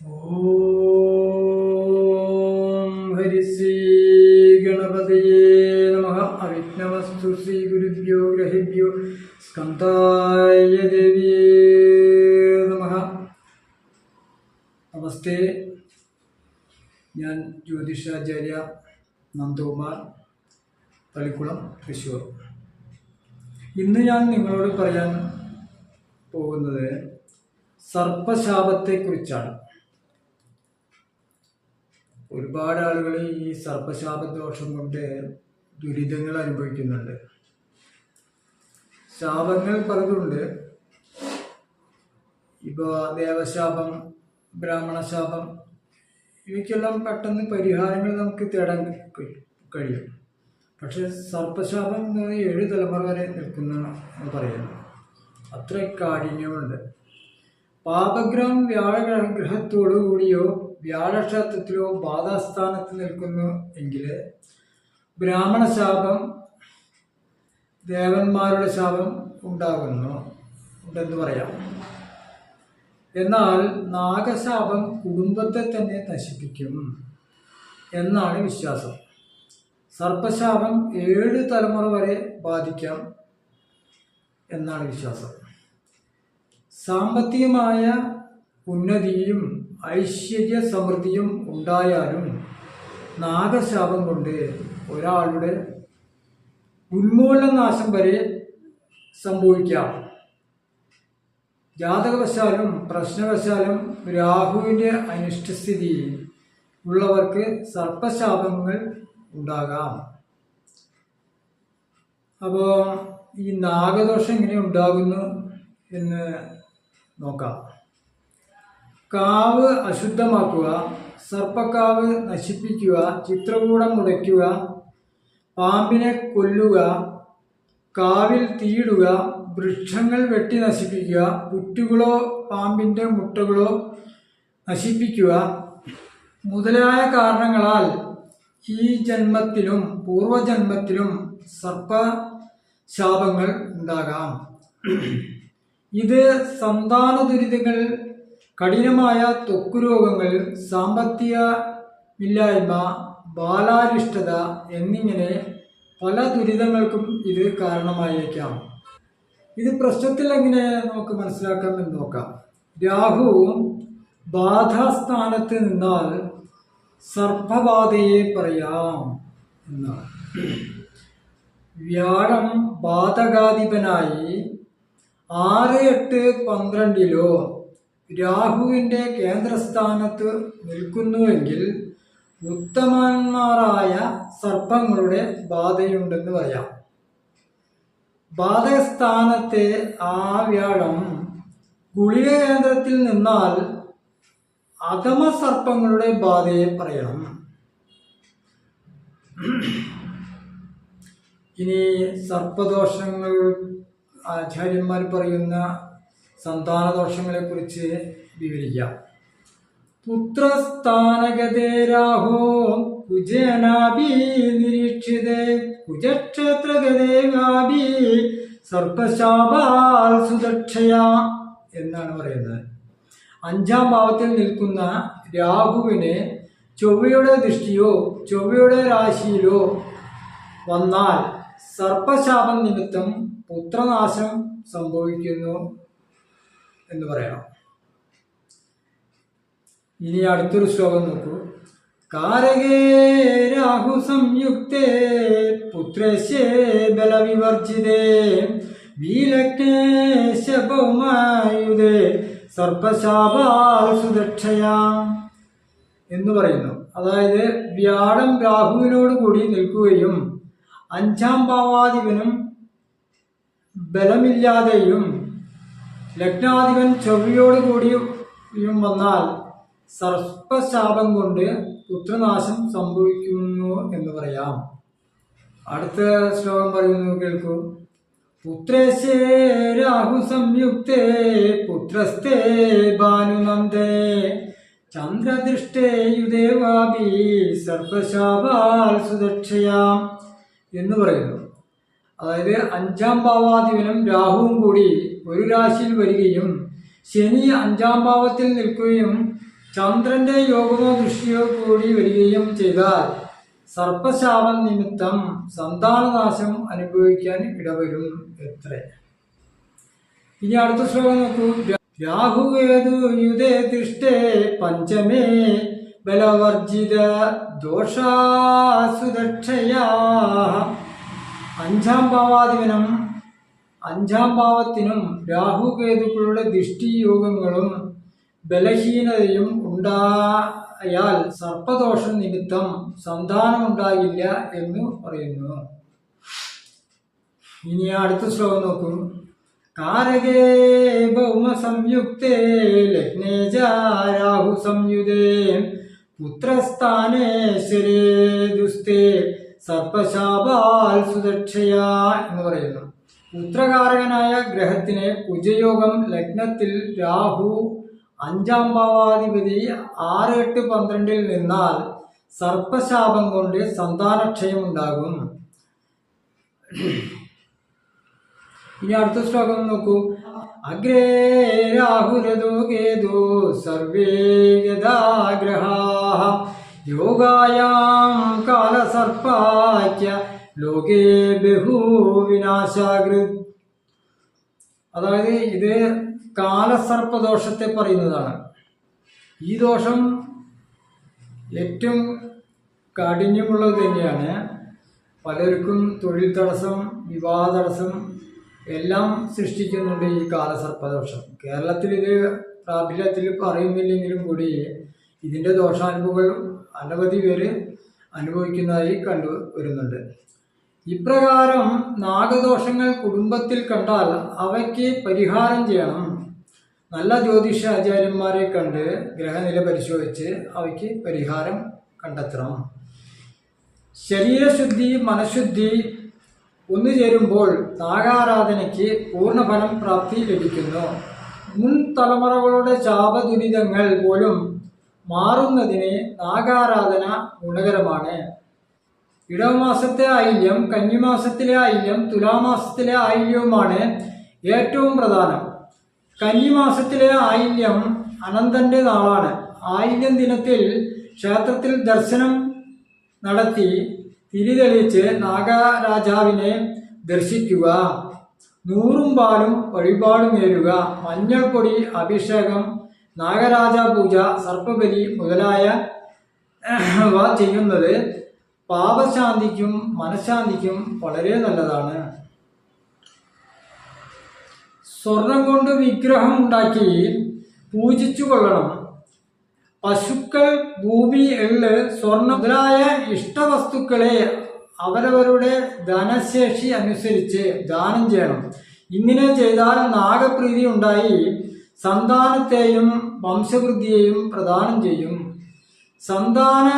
ഓം ഹരിശ്രീ ഗണപതയേ നമ. അവിഘ്നമസ്തു ശ്രീ ഗുരുഭ്യോ ഗ്രഹിഭ്യോ സ്കന്ധായ നമസ്തേ. ഞാൻ ജ്യോതിഷാചാര്യ നന്ദകുമാർ തളിക്കുളം തൃശ്ശൂർ. ഇന്ന് ഞാൻ നിങ്ങളോട് പറയാൻ പോകുന്നത് സർപ്പശാപത്തെക്കുറിച്ചാണ്. ഒരുപാട് ആളുകൾ ഈ സർപ്പശാപദോഷം കൊണ്ട് ദുരിതങ്ങൾ അനുഭവിക്കുന്നുണ്ട്. ശാപങ്ങൾ പറഞ്ഞുണ്ട് ഇപ്പോൾ ദേവശാപം ബ്രാഹ്മണശാപം ഇവയ്ക്കെല്ലാം പെട്ടെന്ന് പരിഹാരങ്ങൾ നമുക്ക് തേടാൻ കഴി- കഴിയും. പക്ഷെ സർപ്പശാപം എന്ന് പറഞ്ഞാൽ ഏഴ് തലമുറ വരെ നിൽക്കുന്ന പറയുന്നു അത്ര കാഠിന്യമുണ്ട്. പാപഗ്രഹം വ്യാഴഗ്രഹത്തോടു കൂടിയോ വ്യാഴക്ഷേത്രത്തിലോ ബാധാസ്ഥാനത്ത് നിൽക്കുന്നു എങ്കിൽ ബ്രാഹ്മണ ശാപം ദേവന്മാരുടെ ശാപം ഉണ്ടാകുന്നു. ഉണ്ടെന്ന് പറയാം. എന്നാൽ നാഗശാപം കുടുംബത്തെ തന്നെ നശിപ്പിക്കും എന്നാണ് വിശ്വാസം. സർപ്പശാപം ഏഴ് തലമുറ വരെ ബാധിക്കാം എന്നാണ് വിശ്വാസം. സാമ്പത്തികമായ ഉന്നതിയും ഐശ്വര്യ സമൃദ്ധിയും ഉണ്ടായാലും നാഗശാപം കൊണ്ട് ഒരാളുടെ ഉന്മൂലനാശം വരെ സംഭവിക്കാം. ജാതകവശാലും പ്രശ്നവശാലും രാഹുവിന്റെ അനിഷ്ടസ്ഥിതി ഉള്ളവർക്ക് സർപ്പശാപങ്ങൾ ഉണ്ടാകാം. അപ്പോൾ ഈ നാഗദോഷം എങ്ങനെ ഉണ്ടാകുന്നു എന്ന് നോക്കാം. കാവ് അശുദ്ധമാക്കുക സർപ്പക്കാവ് നശിപ്പിക്കുക ചിത്രകൂടം മുടയ്ക്കുക പാമ്പിനെ കൊല്ലുക കാവിൽ തീയിടുക വൃക്ഷങ്ങൾ വെട്ടി നശിപ്പിക്കുക പുറ്റുകളോ പാമ്പിന്റെ മുട്ടകളോ നശിപ്പിക്കുക മുതലായ കാരണങ്ങളാൽ ഈ ജന്മത്തിലും പൂർവജന്മത്തിലും സർപ്പ ശാപങ്ങൾ ഉണ്ടാകാം. ഇത് സന്താന ദുരിതങ്ങൾ കഠിനമായ ത്വക്ക് രോഗങ്ങൾ സാമ്പത്തികമില്ലായ്മ ബാലാരിഷ്ടത എന്നിങ്ങനെ പല ദുരിതങ്ങൾക്കും ഇത് കാരണമായേക്കാം. ഇത് പ്രശ്നത്തിൽ എങ്ങനെ നമുക്ക് മനസ്സിലാക്കാമെന്ന് നോക്കാം. രാഹു ബാധാസ്ഥാനത്ത് നിന്നാൽ സർപ്പബാധയെ പറയാം എന്നാണ്. വ്യാഴം ബാധകാധിപനായി ആറ് എട്ട് പന്ത്രണ്ടിലോ രാഹുവിന്റെ കേന്ദ്രസ്ഥാനത്ത് നിൽക്കുന്നുവെങ്കിൽ ഉത്തമന്മാരായ സർപ്പങ്ങളുടെ ബാധയുണ്ടെന്ന് പറയാം. ബാധകസ്ഥാനത്തെ ആ വ്യാഴം ഗുളിക കേന്ദ്രത്തിൽ നിന്നാൽ അധമ സർപ്പങ്ങളുടെ ബാധയെ പറയാം ഇനി സർപ്പദോഷങ്ങൾ ആചാര്യന്മാർ പറയുന്ന സന്താനദോഷങ്ങളെ കുറിച്ച് വിവരിക്കാം. പുത്രസ്ഥാനഗതേ രാഹോ കുജനാഭി നിരീക്ഷിതേ കുജക്ഷേത്രഗതേ വ്യാപി സർപ്പശാപാൽ സുദക്ഷയ എന്നാണ് പറയുന്നത്. അഞ്ചാം ഭാവത്തിൽ നിൽക്കുന്ന രാഹുവിന് ചൊവ്വയുടെ ദൃഷ്ടിയോ ചൊവ്വയുടെ രാശിയിലോ വന്നാൽ സർപ്പശാപം നിമിത്തം പുത്രനാശം സംഭവിക്കുന്നു. എന്ന് പറയാം ഇനി അടുത്തൊരു ശ്ലോകം നോക്കൂ. കാരകേ രാഹു സംയുക്തേ പുത്രശേ ബലവിവർജിതേ സർപ്പശാപാൽ സുദക്ഷയാം എന്ന് പറയുന്നു. അതായത് വ്യാഴം രാഹുവിനോട് കൂടി നിൽക്കുകയും അഞ്ചാം ഭാവാധിപനും ബലമില്ലാതെയും ലഗ്നാധിപൻ ചൊവ്വയോട് കൂടിയും വന്നാൽ സർപ്പശാപം കൊണ്ട് പുത്രനാശം സംഭവിക്കുന്നു എന്ന് പറയാം. അടുത്ത ശ്ലോകം പറയുന്നു കേൾക്കൂ. പുത്രശേ രാഹു സംയുക്തേ പുത്രസ്ഥേ ഭാനുനന്ദേ ചന്ദ്രദൃഷ്ടേ യുദേവാഭി സർപ്പശാപാൽ സുദക്ഷയാം എന്ന് പറയുന്നു. അതായത് അഞ്ചാം ഭാവാധിപനും രാഹുവും കൂടി ഒരു രാശിയിൽ വരികയും ശനി അഞ്ചാം ഭാവത്തിൽ നിൽക്കുകയും ചന്ദ്രന്റെ യോഗമോ ദൃഷ്ടിയോ കൂടി വരികയും ചെയ്താൽ സർപ്പശാപം നിമിത്തം സന്താനനാശം അനുഭവിക്കാൻ ഇടവരും എത്ര. ഇനി അടുത്ത ശ്ലോകം നോക്കൂ. രാഹുവേതു യുധേ തിഷ്ടേ പഞ്ചമേ ബലവർജിത ദോഷാസുരക്ഷയാ അഞ്ചാം ഭാവാധിപനം അഞ്ചാം ഭാവത്തിനും രാഹുകേതുക്കളുടെ ദൃഷ്ടിയോഗങ്ങളും ബലഹീനതയും ഉണ്ടായാൽ സർപ്പദോഷം നിമിത്തം സന്താനമുണ്ടാകില്ല എന്ന് പറയുന്നു. ഇനി അടുത്ത ശ്ലോകം നോക്കും. കാരകേ ഭൗമ സംയുക്തേ ലഗ്നേ രാഹു സംയുതേ പുത്രസ്ഥാനേശ്വരേ ദുസ്തേ സർപ്പശാപാൽ സുദക്ഷയാ എന്ന് പറയുന്നു. പുത്രകാരകനായ ഗ്രഹത്തിന് കുജയോഗം ലഗ്നത്തിൽ രാഹു അഞ്ചാം ഭാവാധിപതി ആറ് എട്ട് പന്ത്രണ്ടിൽ നിന്നാൽ സർപ്പശാപം കൊണ്ട് സന്താനക്ഷയം ഉണ്ടാകും ഇനി അടുത്ത ശ്ലോകം നോക്കൂ. അഗ്രേ രാഹുരതോ കേതോ സർവേ യഥാഗ്രഹാ യോഗായാം കാലസർപ്പാക്യ ലോകേ ബഹു വിനാശാകൃത് അതായത് ഇത് കാലസർപ്പദോഷത്തെ പറയുന്നതാണ്. ഈ ദോഷം ഏറ്റവും കാഠിന്യമുള്ളത് തന്നെയാണ്. പലർക്കും തൊഴിൽ തടസ്സം വിവാഹ തടസ്സം എല്ലാം സൃഷ്ടിക്കുന്നുണ്ട് ഈ കാലസർപ്പദോഷം. കേരളത്തിൽ ഇത് പ്രാബല്യത്തിൽ പറയുന്നില്ലെങ്കിലും കൂടി ഇതിന്റെ ദോഷാനുഭവങ്ങൾ അനവധി പേര് അനുഭവിക്കുന്നതായി കണ്ടു വരുന്നുണ്ട്. ഇപ്രകാരം നാഗദോഷങ്ങൾ കുടുംബത്തിൽ കണ്ടാൽ അവയ്ക്ക് പരിഹാരം ചെയ്യണം. നല്ല ജ്യോതിഷ ആചാര്യന്മാരെ കണ്ട് ഗ്രഹനില പരിശോധിച്ച് അവയ്ക്ക് പരിഹാരം കണ്ടെത്തണം. ശരീരശുദ്ധി മനഃശുദ്ധി ഒന്നു ചേരുമ്പോൾ നാഗാരാധനയ്ക്ക് പൂർണഫലം പ്രാപ്തി ലഭിക്കുന്നു. മുൻ തലമുറകളുടെ ശാപദുരിതങ്ങൾ പോലും മാറുന്നതിന് നാഗാരാധന ഗുണകരമാണ്. ഇടവമാസത്തെ ആയില്യം കന്നിമാസത്തിലെ ആയില്യം തുലാമാസത്തിലെ ആയില്യവുമാണ് ഏറ്റവും പ്രധാനം. കന്നിമാസത്തിലെ ആയില്യം അനന്തന്റെ നാളാണ്. ആയില്യം ദിനത്തിൽ ക്ഷേത്രത്തിൽ ദർശനം നടത്തി തിരിതെളിച്ച് നാഗരാജാവിനെ ദർശിക്കുക. നൂറും പാലും വഴിപാടുമേരുക മഞ്ഞൾപ്പൊടി അഭിഷേകം നാഗരാജ പൂജ സർപ്പബലി മുതലായ ചെയ്യുന്നത് പാപശാന്തിക്കും മനഃശാന്തിക്കും വളരെ നല്ലതാണ്. സ്വർണം കൊണ്ട് വിഗ്രഹം ഉണ്ടാക്കി പൂജിച്ചു കൊള്ളണം. പശുക്കൾ ഭൂമി എള്ള് സ്വർണ മുതലായ ഇഷ്ടവസ്തുക്കളെ അവരവരുടെ ധനശേഷി അനുസരിച്ച് ദാനം ചെയ്യണം. ഇങ്ങനെ ചെയ്താൽ നാഗപ്രീതി ഉണ്ടായി. സന്താനത്തെയും വംശവൃദ്ധിയെയും പ്രദാനം ചെയ്യും. സന്താന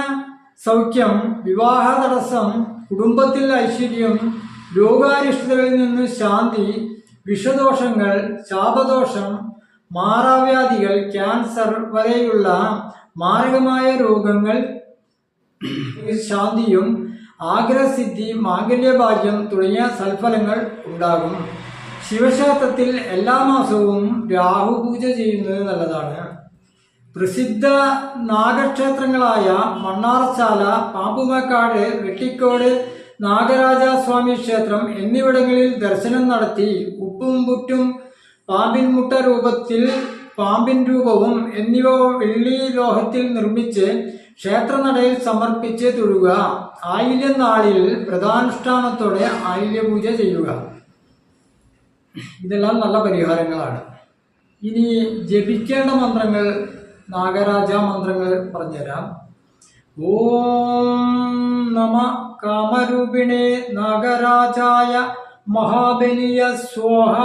സൗഖ്യം വിവാഹ തടസ്സം കുടുംബത്തിൽ ഐശ്വര്യം രോഗാരിഷ്ടതകളിൽ നിന്ന് ശാന്തി വിഷദോഷങ്ങൾ ശാപദോഷം മാറാവ്യാധികൾ ക്യാൻസർ വരെയുള്ള മാരകമായ രോഗങ്ങൾ ശാന്തിയും ആഗ്രഹസിദ്ധി മാംഗല്യഭാഗ്യം തുടങ്ങിയ സൽഫലങ്ങൾ ഉണ്ടാകും. ശിവക്ഷേത്രത്തിൽ എല്ലാ മാസവും രാഹു പൂജ ചെയ്യുന്നത് നല്ലതാണ്. പ്രസിദ്ധ നാഗക്ഷേത്രങ്ങളായ മണ്ണാർശാല പാമ്പുമക്കാട് വെട്ടിക്കോട് നാഗരാജസ്വാമി ക്ഷേത്രം എന്നിവിടങ്ങളിൽ ദർശനം നടത്തി ഉപ്പും പുറ്റും പാമ്പിൻ മുട്ട രൂപത്തിൽ പാമ്പിൻ രൂപവും എന്നിവ വെള്ളി ലോഹത്തിൽ നിർമ്മിച്ച് ക്ഷേത്രനടയിൽ സമർപ്പിച്ച് തൊഴുക. ആയില്യം നാളിൽ പ്രധാനുഷ്ഠാനത്തോടെ ആയില്യപൂജ ചെയ്യുക. ഇതെല്ലാം നല്ല പരിഹാരങ്ങളാണ്. ഇനി ജപിക്കേണ്ട മന്ത്രങ്ങൾ നാഗരാജ മന്ത്രങ്ങൾ പറഞ്ഞുതരാം. ഓം നമ കാമരൂപിണേ നാഗരാജായ മഹാബലിയ സ്വാഹ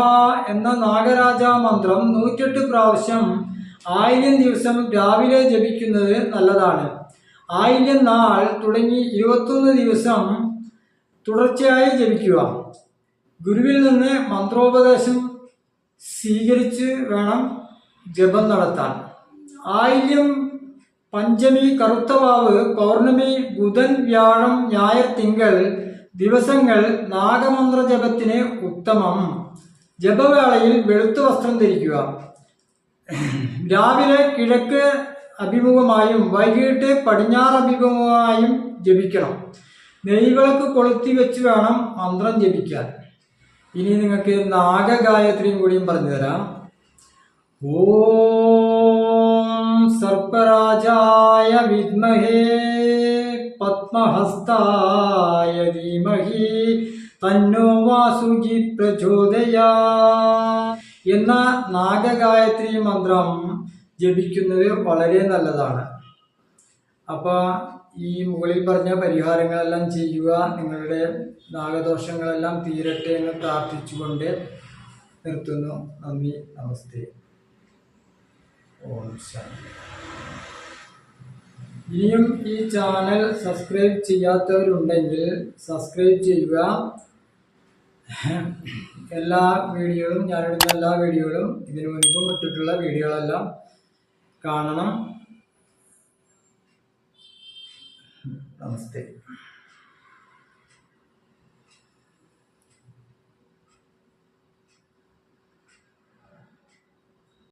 എന്ന നാഗരാജ മന്ത്രം നൂറ്റെട്ട് പ്രാവശ്യം ആയിരം ദിവസം രാവിലെ ജപിക്കുന്നത് നല്ലതാണ്. ആയിരം നാൾ തുടങ്ങി ഇരുപത്തൊന്ന് ദിവസം തുടർച്ചയായി ജപിക്കുക. ഗുരുവിൽ നിന്ന് മന്ത്രോപദേശം സ്വീകരിച്ച് വേണം ജപം നടത്താൻ. ആയില്യം പഞ്ചമി കറുത്തവാവ് പൗർണമി ബുധൻ വ്യാഴം ഞായർ തിങ്കൾ ദിവസങ്ങൾ നാഗമന്ത്ര ജപത്തിന് ഉത്തമം. ജപവേളയിൽ വെളുത്ത വസ്ത്രം ധരിക്കുക. രാവിലെ കിഴക്ക് അഭിമുഖമായും വൈകിട്ട് പടിഞ്ഞാറ് അഭിമുഖമായും ജപിക്കണം. നെയ്വിളക്ക് കൊളുത്തി വെച്ച് വേണം മന്ത്രം ജപിക്കാൻ. ഇനി നിങ്ങൾക്ക് നാഗഗായത്രിയും കൂടിയും പറഞ്ഞു തരാം. ഓം സർപ്പരാജായ വിദ്മഹേ പത്മഹസ്തായ ധീമഹി തന്നോ വാസുജി പ്രചോദയാ. എന്ന നാഗഗായത്രി മന്ത്രം ജപിക്കുന്നത് വളരെ നല്ലതാണ്. അപ്പോൾ ഈ മുകളിൽ പറഞ്ഞ പരിഹാരങ്ങളെല്ലാം ചെയ്യുക നിങ്ങളുടെ നാഗദോഷങ്ങളെല്ലാം തീരട്ടെ എന്ന് പ്രാർത്ഥിച്ചുകൊണ്ട് നിർത്തുന്നു. നന്ദി നമസ്തേ. ഓം ശാന്തി. ഇനിയും ഈ ചാനൽ സബ്സ്ക്രൈബ് ചെയ്യാത്തവരുണ്ടെങ്കിൽ സബ്സ്ക്രൈബ് ചെയ്യുക. എല്ലാ വീഡിയോകളും ഞാനിടുന്ന എല്ലാ വീഡിയോകളും ഇതിനു മുൻപ് ഇട്ടിട്ടുള്ള വീഡിയോകളെല്ലാം കാണണം. നമസ്തേ